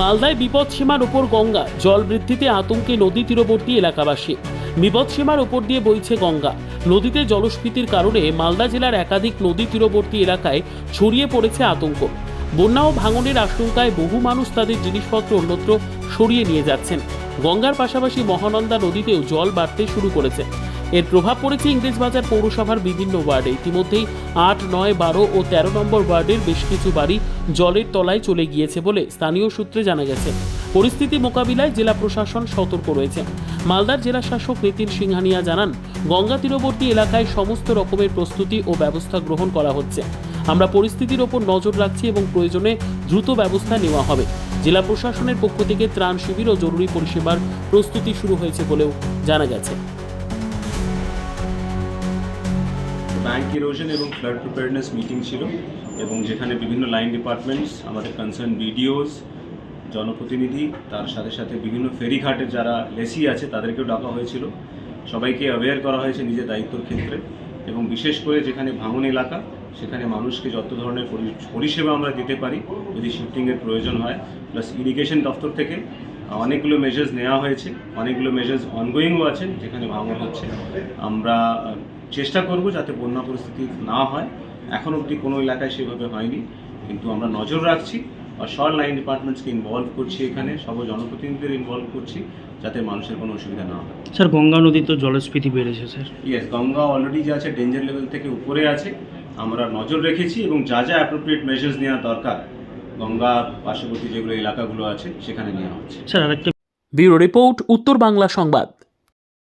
মালদায় বিপদসীমার ওপর গঙ্গা। জল বৃদ্ধিতে আতঙ্কে নদী তীরবর্তী এলাকাবাসী। বিপদসীমার ওপর দিয়ে বইছে গঙ্গা। নদীতে জলস্ফীতির কারণে মালদা জেলার একাধিক নদী তীরবর্তী এলাকায় ছড়িয়ে পড়েছে আতঙ্ক। বন্যা ও ভাঙনের আশঙ্কায় বহু মানুষ তাদের জিনিসপত্র অন্যত্র সরিয়ে নিয়ে যাচ্ছেন। গঙ্গার পাশাপাশি মহানন্দা নদীতেও জল বাড়তে শুরু করেছে। এর প্রভাব পড়েছে ইংরেজবাজার পৌরসভার বিভিন্ন ওয়ার্ডে। ইতিমধ্যেই আট, নয়, বারো ও তেরো নম্বর ওয়ার্ডের বেশ কিছু বাড়ি জলের তলায় চলে গিয়েছে বলে স্থানীয় সূত্রে জানা গেছে। পরিস্থিতি মোকাবিলায় জেলা প্রশাসন সতর্ক রয়েছে। মালদার জেলা শাসক নীতিন সিংহানিয়া জানান, গঙ্গা তীরবর্তী এলাকায় সমস্ত রকমের প্রস্তুতি ও ব্যবস্থা গ্রহণ করা হচ্ছে। আমরা পরিস্থিতির ওপর নজর রাখছি এবং প্রয়োজনে দ্রুত ব্যবস্থা নেওয়া হবে। জেলা প্রশাসনের পক্ষ থেকে ত্রাণ শিবির ও জরুরি পরিষেবার প্রস্তুতি শুরু হয়েছে বলেও জানা গেছে। ব্যাংক ইরোশন এবং ফ্লাড প্রিপেয়ারনেস মিটিং ছিল এবং যেখানে বিভিন্ন লাইন ডিপার্টমেন্টস আমাদের কনসার্ন বিডিওস জনপ্রতিনিধি, তার সাথে সাথে বিভিন্ন ফেরিঘাটের যারা লেসি আছে, তাদেরকেও ডাকা হয়েছিল। সবাইকে অ্যাওয়্যার করা হয়েছে নিজের দায়িত্বর ক্ষেত্রে এবং বিশেষ করে যেখানে ভাঙন এলাকা, সেখানে মানুষকে যত ধরনের পরিষেবা আমরা দিতে পারি, যদি শিফটিংয়ের প্রয়োজন হয় প্লাস ইরিগেশন দপ্তর থেকে অনেকগুলো মেজার্স নেওয়া হয়েছে অনেকগুলো মেজার্স অনগোয়িংও আছে যেখানে ভাঙন হচ্ছে। আমরা চেষ্টা করব যাতে বন্যা পরিস্থিতি না হয়। এখন অবধি কোনো এলাকায় সেভাবে হয়নি কিন্তু আমরা নজর রাখছি আর সব লাইন ডিপার্টমেন্টসকে ইনভলভ করছি এখানে সব জনপ্রতিনিধিদের ইনভলভ করছি যাতে মানুষের কোনো অসুবিধা না হয়। স্যার গঙ্গা নদীর তো জলস্ফীতি বেড়েছে স্যার। ইয়েস গঙ্গা অলরেডি যে আছে ডেঞ্জার লেভেল থেকে উপরে আছে। আমরা নজর রেখেছি এবং যা যা অ্যাপ্রোপ্রিয়েট মেজার্স নেওয়া দরকার গঙ্গা পার্শ্ববর্তী যেগুলো এলাকাগুলো আছে সেখানে নেওয়া হচ্ছে। ব্যুরো রিপোর্ট উত্তর বাংলা সংবাদ।